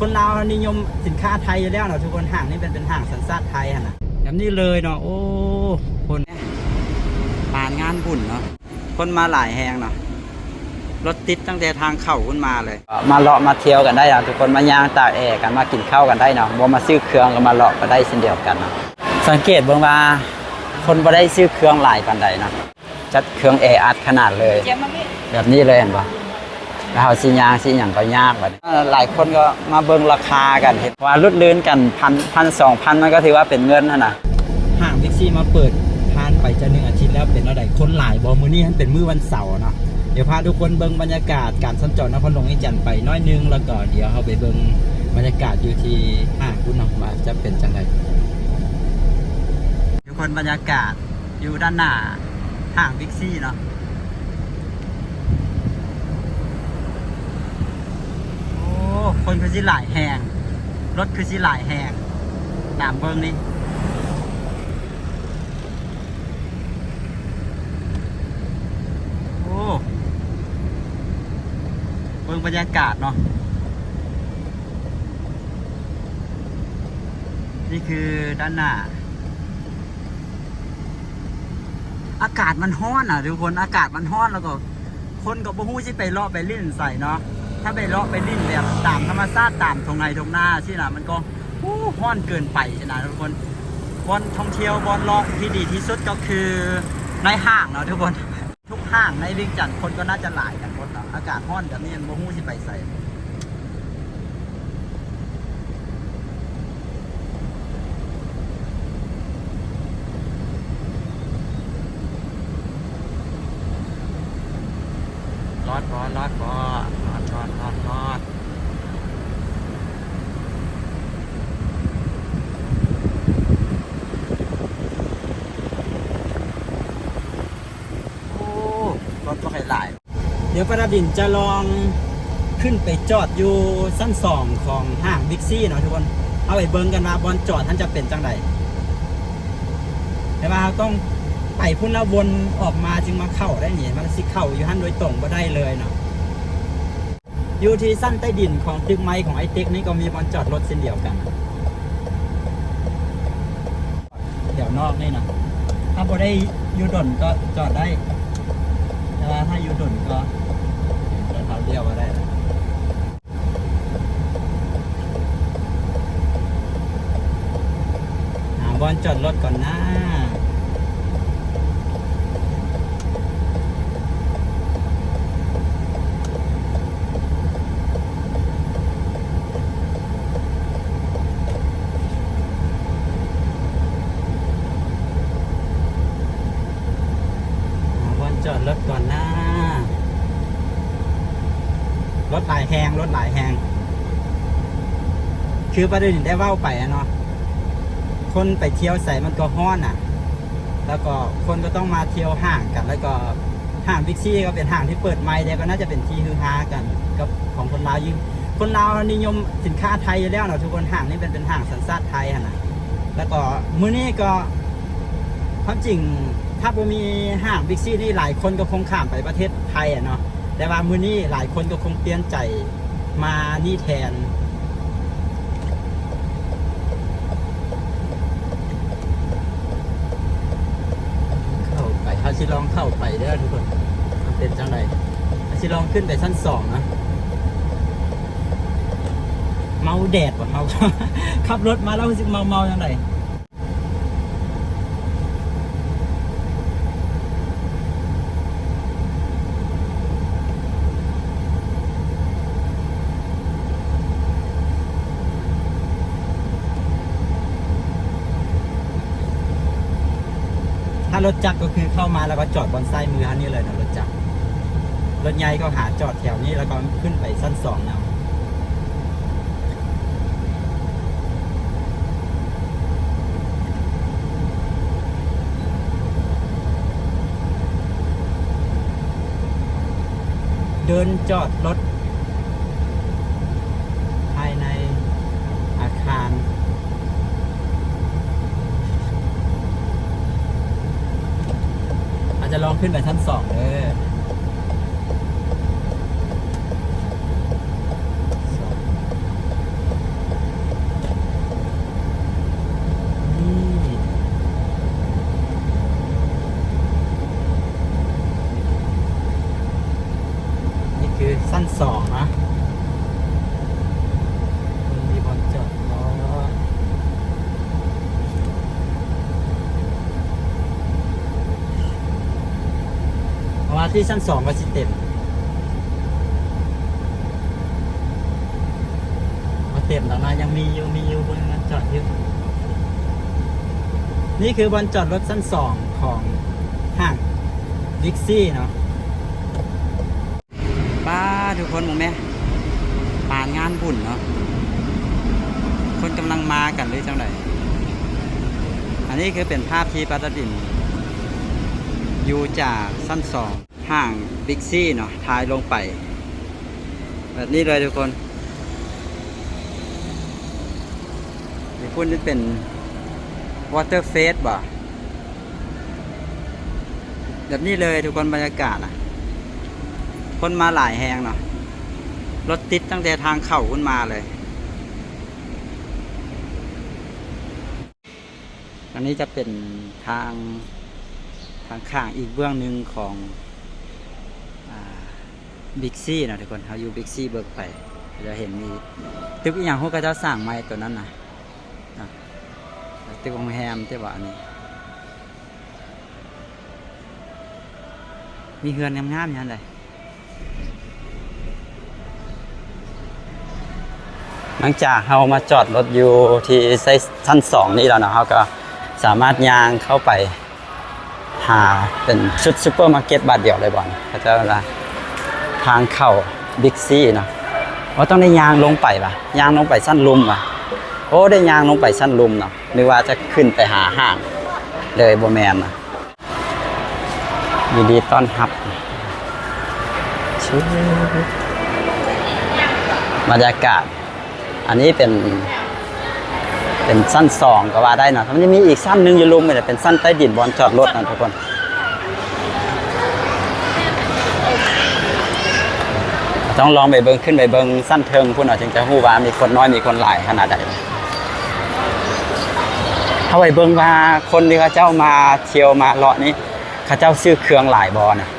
คนลาวนิยมสินค้าไทยอยู่แล้วเนาะทุกคนห้างนี่เป็นเป็นห้างสัญชาติไทยอะนะแบบนี้เลยเนาะโอ้คนผ่านงานบุญเนาะคนมาหลายแหงเนาะรถติดตั้งแต่ทางเข้าขึ้นมาเลย มาเลาะมาเที่ยวกันได้นะทุกคนมาย่างตากแอร์กันมากินข้าวกันได้เนาะบ่มาซื้อเครื่องก็มาเลาะก็ได้เช่นเดียวกันเนาะสังเกตเบิ่งว่าคนบ่ได้ซื้อเครื่องหลายปานใดเนาะจัดเครื่องแออัดขนาดเลย แบบนี้เลยเห็นปะ แล้วเอาสิยางสิอย่างก็ยากแบบหลายคนก็มาเบิ่งราคากันเห็นว่าลุดลื่นกันพันพันสองพันมันก็ถือว่าเป็นเงินนะนะห้างบิ๊กซีมาเปิดทานไปจะหนึ่งอาทิตย์แล้วเป็นอะไรคนหลายบอมือนี่เป็นมื้อวันเสาร์เนาะเดี๋ยวพาทุกคนเบิ่งบรรยากาศการสัญจรนครหลวงอีจันทร์ไปน้อยนึงแล้วก็เดี๋ยวเราไปเบิ่งบรรยากาศอยู่ที่ห้างคุณเนาะว่าจะเป็นจังไดทุกคนบรรยากาศอยู่ด้านหน้าห้างบิ๊กซีเนาะ โอ้ คนคือสิหลายแหงรถคือสิหลายแหงตามเบิ้งนี่โอ้เบิ้งบรรยากาศเนาะนี่คือด้านหน้า อากาศมันร้อนอะทุกคนอากาศมันร้อนแล้วก็ คนก็บ่ฮู้สิไปเลาะไปลิ้นใส่เนาะ ถ้าไปเลาะไปลิ้นแบบตามธรรมชาติตามทงไงทงหน้าสินะมันก็ฮู้ฮ้อนเกินไปใช่นะทุกคนบอนท่องเที่ยวบอนเลาะที่ดีที่สุดก็คือในห้างเนาะทุกคนทุกห้างในวียงจันคนก็น่าจะหลายกันหมดเนาะอากาศร้อนแบบนี้ยังบ่ฮู้สิไปใส่รอดรอดรอดรอดรอดรอดรอดรอดโอ้รถก็ให้หลาย เดี๋ยวประดินจะลองขึ้นไปจอดอยู่ชั้นสองของห้างบิ๊กซี่เนาะทุกคน เอาไปเบิ้งกันว่าบอลจอดท่านจะเป็นจังไดแต่ว่าเราต้องไปพุ่นละวนออกมาจึงมาเข้าได้นี่มันสิเข้าอยู่หันโดยตรงก็ได้เลยเนาะอยู่ที่สั้นใต้ดินของตึกไม้ของไอเต็กนี่ก็มีบอลจอดรถเช่นเดียวกัน เดี๋ยวนอกนี่นะถ้าบ่ได้อยู่ดนก็จอดได้ แต่ว่าถ้าอยู่ดนก็ เดินเท้าเดียวมาได้นะบอลจอดรถก่อนนะ หาวันจอดรถก่อนนะรถหลาย แหงรถหลายแหงคือประเด็นได้ว่าไปอะเนาะคนไปเที่ยวใส่มันก็ห้อนอะแล้วก็คนก็ต้องมาเที่ยวห้างกัน แล้วก็ห้างบิ๊กซี่ก็เป็นห้างที่เปิดใหม่เดียวก็น่าจะเป็นที่ฮือฮากันกับของคนลาวยิ่งคนลาวนิยมสินค้าไทยอยู่แล้วเนาะทุกคนห้างนี่เป็นเป็นห้างสัญชาติไทยอะนะแล้วก็มื้อนี้ก็ความจริงถ้าบ่มีห้างบิ๊กซี่นี่หลายคนก็คงข้ามไปประเทศไทยอะเนาะ แต่ว่ามื้อนี้หลายคนก็คงเปลี่ยนใจมานี่แทน เข้าไปเขาชิลองเข้าไปเด้อทุกคนมันเป็นจังไดเขาชิลองขึ้นไปชั้นสองนะเมาแดดว่ะเขาขับรถมาแล้วรู้สึกเมาเมาจังไดารถจักรก็คือเข้ามาแล้วก็จอดบนไส้มืออันนี้เลยนะรถจักรรถใหญ่ก็หาจอดแถวนี้แล้วก็ขึ้นไปสั้นสองนะเดินจอดรถ ภายในอาคาร อาจจะลองขึ้นไปชั้นสองเลยสอ ที่ชั้นสองก็สิเต็มก็เต็มแล้วนะยังมีอยู่มีอยู่บนนั้นจอดอยู่นี่คือบนจอดรถชั้นสองของห้างบิ๊กซี่เนาะป้าทุกคนมองไหมปานงานบุญเนาะคนกำลังมากันหรือจังไดอันนี้คือเป็นภาพที่ปัตตดินอยู่จากสั้นสอง ห่างบิ๊กซี่เนาะทายลงไป แบบนี้เลยทุกคนนี่คุณนี่เป็นวอเตอร์เฟสบ่แบบนี้เลยทุกคนบรรยากาศอะ คนมาหลายแหงเนาะรถติดตั้งแต่ทางเข้าขึ้นมาเลยอันนี้จะเป็นทางทางข้างอีกเบื้องหนึ่งของ บิ๊กซี่นะทุกคนเขาอยู่บิ๊กซี่เบิกไปจะเห็นมีตึกอย่างพวกเขาเจ้าสร้างไม้ตัวนั้นนะตึกโรงแรมที่ว่านนี้มีเฮือนงามๆอย่างไรหลังจากเรามาจอดรถอยู่ที่ไซส์ชั้นสองนี่แล้วเนาะเราก็สามารถย่างเข้าไป หาเป็นชุดซูเปอร์มาร์เก็ตบาทเดียวเลยบอลเขาจะละ ทางเข้าบิ๊กซีเนาะว่าต้องได้ยางลงไปปะยางลงไปสั้นลุมปะโอ้ได้ยางลงไปสั้นลุมเนาะนึกว่าจะขึ้นไปหาห้าง เลยโบแมนนะยินดีต้อนรับบรรยากาศ อันนี้เป็น เป็นสั้นสองก็ว่าได้เนาะมันจะมีอีกสั้นหนึ่งอยู่ลุมเลยเป็นสั้นใต้ดินบอลจอดรถนะทุกคน ต้องลองไปเบิ้งขึ้นไปเบิ้งสั้นเทิงพุ่นเนาจึงจะหู้ว่ามีคนน้อยมีคนหลายขนาดใดถ้าไปเบิ้งว่าคนที่เขาเจ้ามาเที่ยวมาเลาะนี้เขาเจ้าซื้อเครื่องหลายบอนะ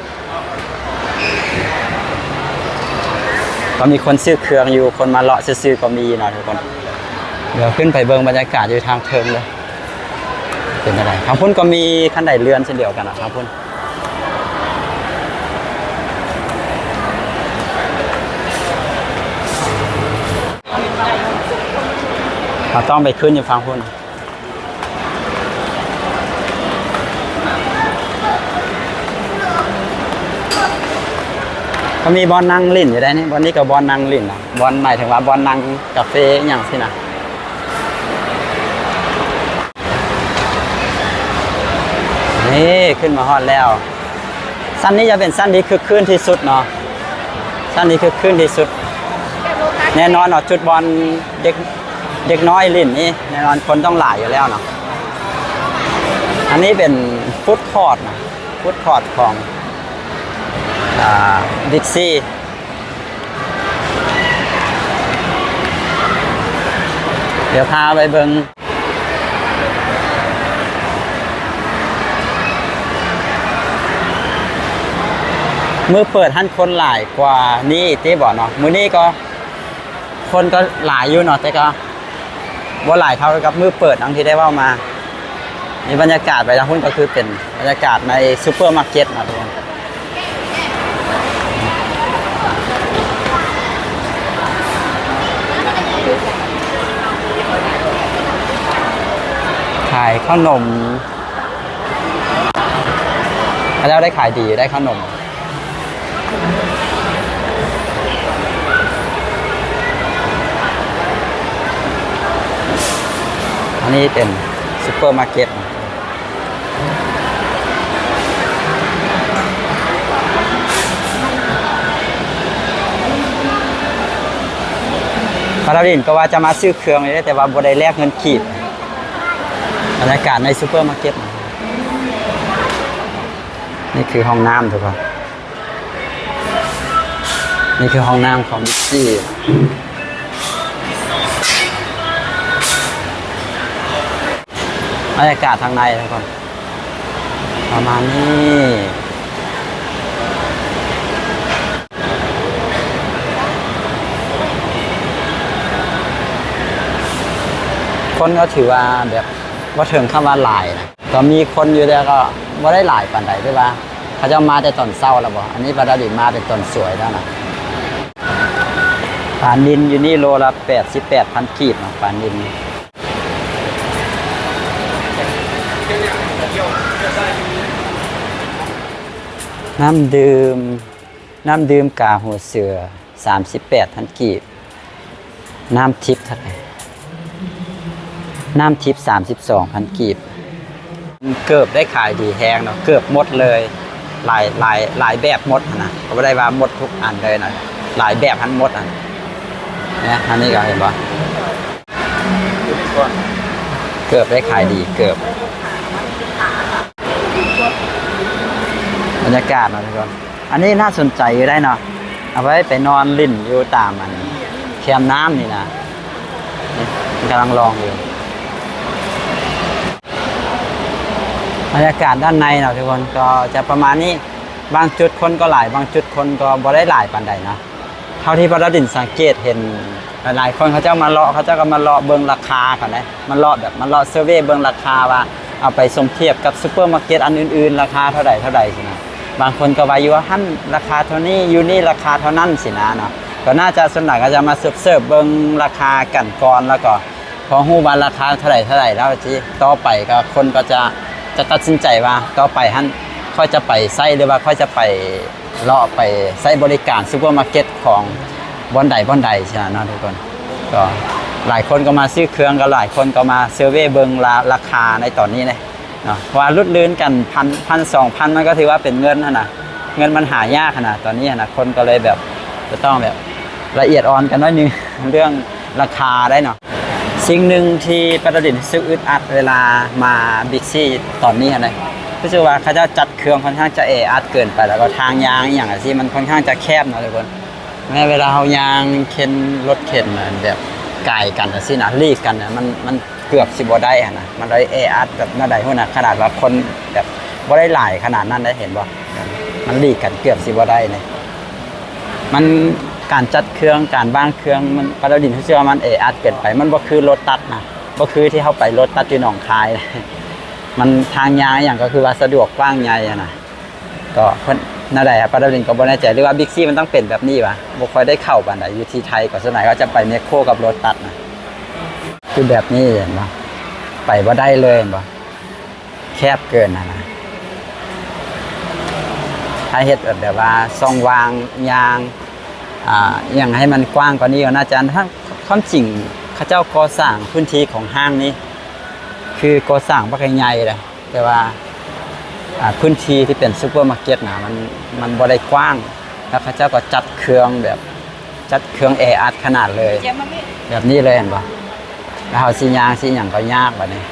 ก็มีคนซื้อเครื่องอยู่คนมาเลาะซื้อๆก็มีเนาะทุกคน เดี๋ยวขึ้นไปเบิงบรรยากาศอยู่ทางเทิงเลยเป็นอะไรทางพุ่นก็มีขั้นไดเรือนเช่นเดียวกันนะทางพุ่น เราต้องไปขึ้นอยู่ฟังพุ่นก็มีบอลนั่งลิ่นอยู่ได้นี่บอลนี้กับบอลนั่งลิ่นนะบอลหมายถึงว่าบอลนั่งกาแฟอย่างสินะนี่ขึ้นมาฮอดแล้ว สั้นนี้จะเป็นสั้นที่คือขึ้นที่สุดเนาะสั้นนี้คือขึ้นที่สุด แน่นอนเนาะจุดบอลเด็ก เด็กน้อยลิ่นนี่แน่นอนคนต้องหลายอยู่แล้วเนาะอันนี้เป็นฟุตคอร์ดนะฟุตคอร์ดของอ่าบิ๊กซี่เดี๋ยวพาไปเบิงมือเปิดท่านคนหลายกว่านี่ที่บอกเนาะมือนี้ก็คนก็หลายอยู่เนาะแต่ก็ ว่าหลายเท่ากับมือเปิดอังที่ได้เว่ามานี่บรรยากาศไปทางพุ่นก็คือเป็นบรรยากาศในซูเปอร์มาร์เก็ตนะทุกคนขายขนมพระเจ้าได้ขายดีได้ขนม อันนี้เป็นซูเปอร์มาร์เก็ตพาราดินก็ว่าจะมาซื้อเครื่องเลยแต่ว่าบได้แลกเงินขีดบรรยากาศในซูเปอร์มาร์เก็ตนี่คือห้องน้ำทุกคนนี่คือห้องน้ำของบิ๊กซี่ บรรยากาศทางในทุกคนประมาณนี้คนก็ถือว่าแบบว่าถึงคำว่าหลายนะก็มีคนอยู่แต่ก็ว่าได้หลายปานใดด้วยว่าเขาจะมาแต่ตอนเศร้าแล้วบ่อันนี้ปลาดาดิมาเป็นตอนสวยแล้วนะปลานินอยู่นี่โลละแปดสิบแปดพันกีบเนะปลานิน น้ำดื่ม น้ำดื่มกาหัวเสือสามสิบแปดพันกีบ น้ำทิพย์เท่าไหร่น้ำทิพย์สามสิบสองพันกีบ เกือบได้ขายดีแฮงเนาะ เกือบหมดเลย หลายหลายหลายแบบหมดนะก็ไม่ได้ว่าหมดทุกอันเลยนะหลายแบบทันหมดอะเนี่ยอันนี้ก็เห็นปะเกือบได้ขายดีเกือบ บรรยากาศนะทุกคน อันนี้น่าสนใจอยู่ได้เนาะ เอาไว้ไปนอนลิ่นอยู่ตามมันแคมน้ำนี่นะนี่กำลังลองอยู่ บรรยากาศด้านในเนาะทุกคนก็จะประมาณนี้ บางจุดคนก็หลาย บางจุดคนก็บ่ได้หลายปานใดนะ เท่าที่พระดดินสังเกตเห็นหลายๆคนเขาเจ้ามาเลาะเขาเจ้าก็มาเลาะเบิงราคาเขานะมันเลาะแบบมันเลาะเซอร์เวย์เบิงราคาว่าเอาไปสมเทียบกับซูเปอร์มาร์เก็ตอันอื่นๆ ราคาเท่าใดเท่าไหร่ใดสินะ บางคนก็ว่าอยู่ว่าหั่นราคาเท่านี้อยู่นี่ราคาเท่านั้นสินะเนาะก็น่าจะส่วนหญ่ก็จะมาเสิร์ฟเสิร์ฟเบิงราคากันก่อนแล้วก็พอฮู้ว่าราคาเท่าไหร่เท่าไหร่แล้วจีต่อไปก็คนก็จะจะตัดสินใจว่าต่อไปฮั่นค่อยจะไปไส้หรือว่าค่อยจะไปเลาะไปไส้บริการซูเปอร์มาร์เก็ตของบอนใดบอนใดใช่ไหมนะทุกคนก็หลายคนก็มาซื้อเครื่องก็หลายคนก็มาเซอร์เวยเบิงราราคาในตอนนี้เลย นาะว่ารุดลื่นกันพันพันสองพันมันก็ถือว่าเป็นเงินนะนะเงินมันหายากขนาดตอนนี้นะคนก็เลยแบบจะต้องแบบละเอียดอ่อนกันน้อยนึงเรื่องราคาได้เนาะสิ่งหนึ่งที่ประดิษฐ์ซึ่งอึดอัดเวลามาบิ๊กซี่ตอนนี้นะรู้สึกว่าเขาจะจัดเครื่องค่อนข้างจะเออัดเกินไปแล้วก็ทางยางอย่างที่มันค่อนข้างจะแคบเนาะทุกคนแม้เวลาเขายางเข็นรถเข็นแบบไก่กันสินะรีกกันนะมันมัน เกือบสิบได้อะนะมันเลยเออัดแบบน่าใดหัวนะขนาดว่าคนแบบบ่ได้หลายขนาดนั้นได้เห็นบ่มันรีกกันเกือบสิบได้เลยมันการจัดเครื่องการบ้างเครื่องมันปราดินที่เชื่อว่ามันเออัดเกินไป มันบ่คือรถตัดนะบ่คือที่เข้าไปรถตัดที่หนองคายนะมันทางยางอย่างก็คือว่าสะดวกกว้างใหญ่อะนะก็เพิ่นน่าได้ครับปราดินก็บ่แน่ใจหรือว่าบิ๊กซี่มันต้องเป็นแบบนี้วะบ่ค่อยได้เข้าปานใดอยู่ที่ไทยก็ส่วนใหญ่ก็จะไปเมคโครกับรถตัดนะ คือแบบนี้เห็นบ่ไปบ่ได้เลยเห็นบ่แคบเกินนะนะถ้าเฮ็ดแบบว่าซ่องวางยางอ่าอย่างให้มันกว้างกว่านี้ก็น่าจะถ้าความจริงเขาเจ้าก่อสร้างพื้นที่ของห้างนี้ คือก่อสร้างบ่ค่อยใหญ่เลยแต่ว่าอ่าพื้นที่ที่เป็นซูเปอร์มาร์เก็ตนะมันมันบ่ได้กว้าง แล้วเขาเจ้าก็จัดเครื่องแบบจัดเครื่องแออัดขนาดเลย แบบนี้เลยเห็นปะ แล้วเอาสิยางสิหยังก็ยากแบบนี้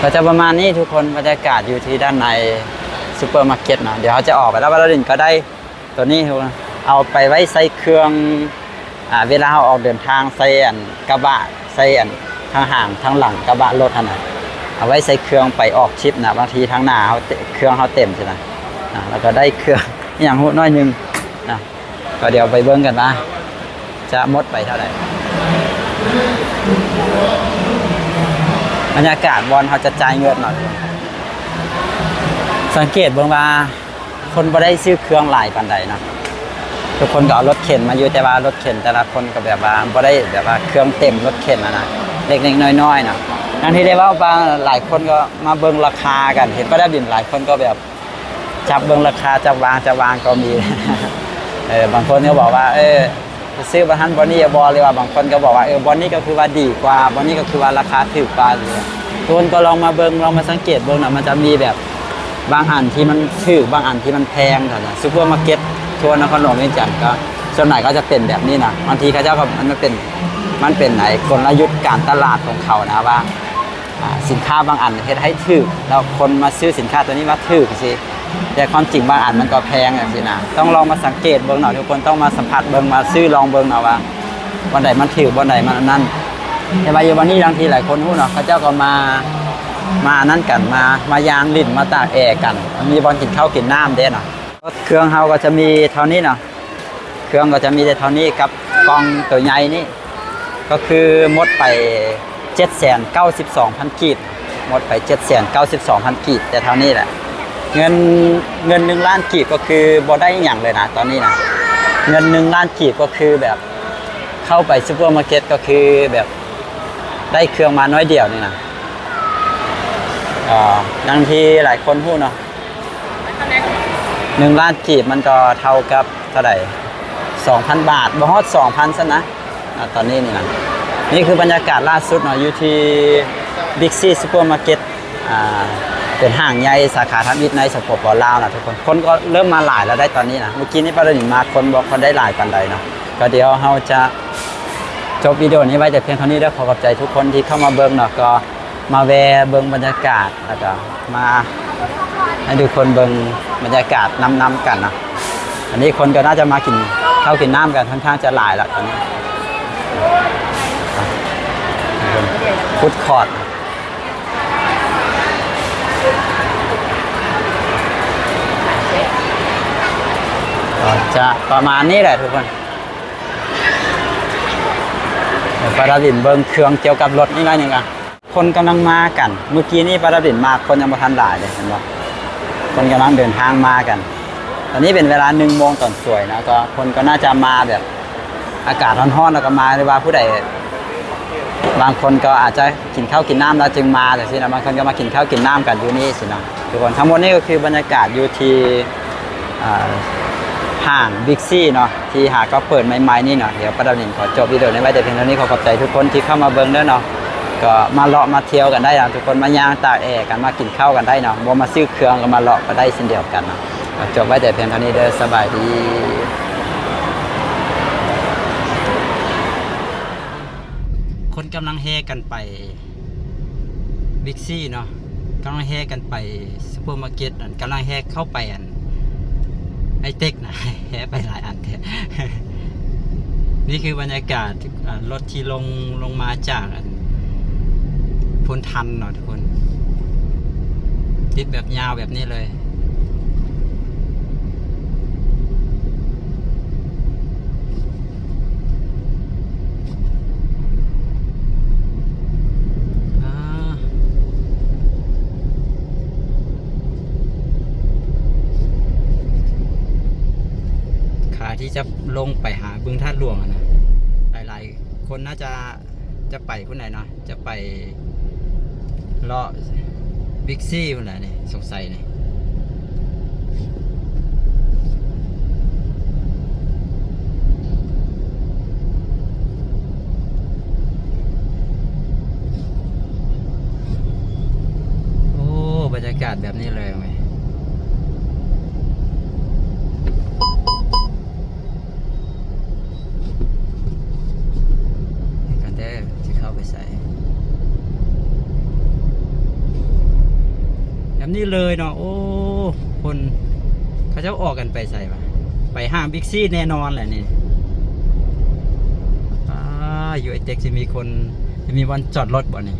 ก็จะประมาณนี้ทุกคนบรรยากาศอยู่ที่ด้านในซูเปอร์มาร์เก็ตนะเดี๋ยวเขาจะออกไปแล้ววัลาดินก็ได้ตัวนี้ทุกคนเอาไปไว้ใส่เครื่องอ่าเวลาเราออกเดินทางใส่อันกระบะใส่อันทางห่างทางหลังกระบะรถนาดเอาไว้ใส่เครื่องไปออกชิปนะบางทีทางหน้าเขาเครื่องเขาเต็มใช่ไหมแล้วก็ได้เครื่อง อย่างหูน้อยหนึงนะก็เดี๋ยวไปเบิ้งกันว่าจะมดไปเท่าไหร่บรรยากาศบอลเขาจะจ่ายเงินหน่อย สังเกตเบิ่งว่า คนบ่ได้ซื้อเครื่องหลายปานใดนะทุกคนก็เอารถเข็นมาอยู่แต่ว่ารถเข็นแต่ละคนก็แบบว่าบ่ได้แบบว่าเครื่องเต็มรถเข็นนะนะเล็กๆน้อยๆนะทั้งที่ได้ว่าบางหลายคนก็มาเบิ่งราคากัน เห็นป้าได้บินหลายคนก็แบบ จับเบิ่งราคาจะวางจะวางก็มีเออบางคนก็บอกว่า เออซื้อบอลฮันบอลนี่บอลเลยว่าบางคนก็บอกว่าเออบอลนี่ก็คือว่าดีกว่าบอลนี่ก็คือว่าราคาถูกกว่าทุกคนก็ลองมาเบิ่งลองมาสังเกตเบิ่งนะมันจะมีแบบบางอันที่มันถูกบางอันที่มันแพงนะซูเปอร์มาร์เก็ตทัวร์นครหลวงเวียงจันทร์ก็ส่วนใหญ่ก็จะเป็นแบบนี้นะบางทีเขาเจ้าก็มันเป็นมันเป็นไหนกลยุทธ์การตลาดของเขานะว่าอ่าสินค้าบางอันเฮ็ดให้ถูกแล้วคนมาซื้อสินค้าตัวนี้มาถูกสิ แต่ความจริงบางอันมันก็แพงอย่างสินะต้องลองมาสังเกตเบิ่งหน่อยทุกคนต้องมาสัมผัสเบิ่งมาซื้อลองเบิ่งหน่อยว่าวันไหนมันถูกวันไหนมันนั่นแต่ว่าอยู่วันนี้บางทีหลายคนพูดเนาะเขาเจ้าก็มามานั่นกันมามายางลิ่นมาตากแอร์กัน มีบอลกินข้าวกินน้ำเด้เนาะเครื่องเฮาก็จะมีเท่านี้เนาะเครื่องก็จะมีแต่เท่านี้กับกองตัวใหญ่นี่ก็คือหมดไป 792,000 กีบหมดไป792,000กีบแต่เท่านี้แหละ เงินเงินหนึ่งล้านกีบก็คือบ่ได้อย่างเลยนะตอนนี้นะเงินหนึ่งล้านกีบก็คือแบบเข้าไปซูเปอร์มาร์เก็ตก็คือแบบได้เครื่องมาน้อยเดียวนี่นะอ่าดังที่หลายคนพูดเนาะหนึ่งล้านกีบมันก็เท่ากับเท่าไหร่สองพันบาทบ่ฮอดสองพันซะนะอ่าตอนนี้นี่นะนี่คือบรรยากาศล่าสุดเนาะอยู่ที่บิ๊กซีซูเปอร์มาร์เก็ตอ่า เป็นห้างใหญ่สาขาทับอิฐในสปปลาวนะทุกคนคนก็เริ่มมาหลายแล้วได้ตอนนี้นะเมื่อกี้นี่ประเด็นมาคนบอกคนได้หลายกันใดเนาะก็เดี๋ยวเราจะจบวิดีโอนี้ไว้แต่เพียงเท่านี้แล้วขอขอบใจทุกคนที่เข้ามาเบิ่งเนาะก็มาแวะเบิ่งบรรยากาศแล้วก็มาให้ทุกคนเบิ่งบรรยากาศน้ำๆกันนะอันนี้คนก็น่าจะมากินข้าวกินน้ำกันค่อนข้างจะหลายแล้วตอนนี้ฟุตคอร์ด ก็จะประมาณนี้แหละทุกคนเดี๋ยวปาราดินเบิ้งเครื่องเกี่ยวกับรถนี่น้อยหนึ่งอะคนกำลังมากัน เมื่อกี้นี่ปาราดินมาคนยังไม่ทันหลายเลยเห็นปะคนกำลังเดินทางมากัน ตอนนี้เป็นเวลาหนึ่งโมงตอนสวยนะก็คนก็น่าจะมาแบบอากาศร้อนๆแล้วก็มาหรือว่าผู้ใดบางคนก็อาจจะกินข้าวกินน้ำแล้วจึงมาแต่สินะบางคนก็มากินข้าวกินน้ำกันอยู่นี่สินะทุกคนทั้งหมดนี่ก็คือบรรยากาศอยู่ที่ ห้างบิ๊กซี่เนาะที่หาก็เปิดใหม่ๆนี่เนาะเดี๋ยวประดับหนิงขอจบวิดีโอนี้ไว้แต่เพียงเท่านี้ขอขอบใจทุกคนที่เข้ามาเบิ่งเด้อเนาะก็มาเลาะมาเที่ยวกันได้นะทุกคนมาย่างตากแอร์กันมากินข้าวกันได้เนาะบ่มาซื้อเครื่องก็มาเลาะก็ได้เช่นเดียวกันเนาะจบไว้แต่เพียงเท่านี้เด้อสบายดีคนกำลังเฮกันไปบิ๊กซี่เนาะกำลังเฮกันไปซูเปอร์มาร์เก็ตกำลังเฮเข้าไปอัน ไอ้เต็กนะแฮะไปหลายอันเถอะนี่คือบรรยากาศรถที่ลงลงมาจากพุนทันเนาะทุกคนติดแบบยาวแบบนี้เลย อ่า ขา ที่จะลงไปหาบึงท่าหลวงนะหลายๆ คนน่าจะจะไปคนไหนเนาะจะไปเลาะบิ๊กซี่คนไหนนี่สงสัยนี่โอ้บรรยากาศแบบนี้เลยไหม กันได้ที่เข้าไปใส่ นี่เลยเนาะโอ้ คนเขาจะออกกันไปใส่ปะไปห้างบิ๊กซี่แน่นอนแหละนี่อ่าอยู่ไอเต็กจะมีคนจะมีวันจอดรถบ่นี่